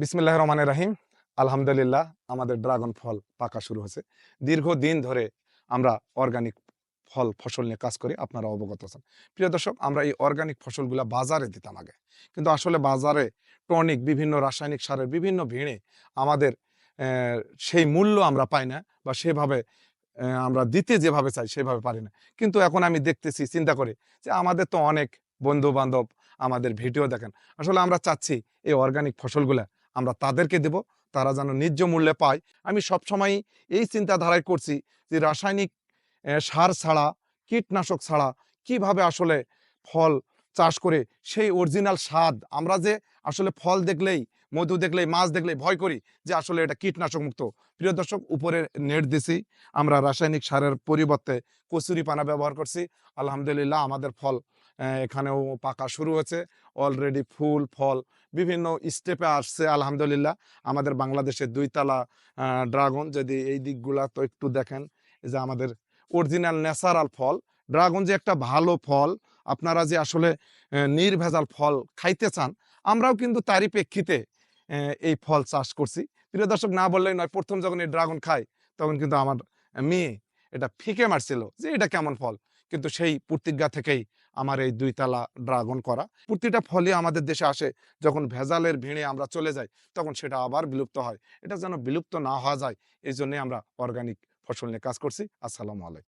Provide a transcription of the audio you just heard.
বিসমিল্লাহ রহমান রাহিম। আলহামদুলিল্লাহ, আমাদের ড্রাগন ফল পাকা শুরু হয়েছে। দীর্ঘদিন ধরে আমরা অর্গানিক ফল, ফসল নিয়ে কাজ করি, আপনারা অবগত আছেন। প্রিয় দর্শক, আমরা এই অর্গানিক ফসলগুলো বাজারে দিতাম আগে। কিন্তু আসলে বাজারে টনিক, বিভিন্ন রাসায়নিক সারের বিভিন্ন ভিড়ে আমাদের সেই মূল্য আমরা পাই না বা সেভাবে আমরা দিতে যেভাবে চাই, সেভাবে পারি না। কিন্তু এখন আমি দেখতেছি, চিন্তা করে যে আমাদের তো অনেক বন্ধু বান্ধব আমাদের ভিডিও দেখেন। আসলে আমরা চাচ্ছি এই অর্গানিক ফসলগুলা আমরা তাদেরকে দেব, তারা যেন ন্যায্য মূল্যে পায়। আমি সবসময় এই চিন্তাধারায় করছি যে রাসায়নিক সার ছাড়া, কীটনাশক ছাড়া কীভাবে আসলে ফল চাষ করে সেই অরিজিনাল স্বাদ, আমরা যে আসলে ফল দেখলেই, মধু দেখলেই, মাছ দেখলেই ভয় করি যে আসলে এটা কীটনাশক মুক্ত। প্রিয় দর্শক, উপরে নেট দিছি, আমরা রাসায়নিক সারের পরিবর্তে কচুরি পানা ব্যবহার করছি। আলহামদুলিল্লাহ আমাদের ফল এখানেও পাকা শুরু হয়েছে। অলরেডি ফুল, ফল বিভিন্ন স্টেপে আসছে, আলহামদুলিল্লাহ। আমাদের বাংলাদেশের দুইতলা ড্রাগন যদি এই দিকগুলা তো একটু দেখেন যে আমাদের অরিজিনাল ন্যাচারাল ফল। ড্রাগন যে একটা ভালো ফল, আপনারা যে আসলে নির্ভেজাল ফল খাইতে চান, আমরাও কিন্তু তারই প্রেক্ষিতে এই ফল চাষ করছি। প্রিয় দর্শক, না বললেই নয়, প্রথম যখন এই ড্রাগন খাই, তখন কিন্তু আমার মেয়ে এটা ফিকে মারছিল যে এটা কেমন ফল? কিন্তু সেই প্রতিজ্ঞা থেকেই আমার এই দুই দুইতলা ড্রাগন করা। প্রতিটা ফলে আমাদের দেশে আসে, যখন ভেজালের ভিড়ে আমরা চলে যাই, তখন সেটা আবার বিলুপ্ত হয়। এটা যেন বিলুপ্ত না হওয়া যায়, এই জন্যে আমরা অর্গানিক ফসল নিয়ে কাজ করছি। আসসালামু আলাইকুম।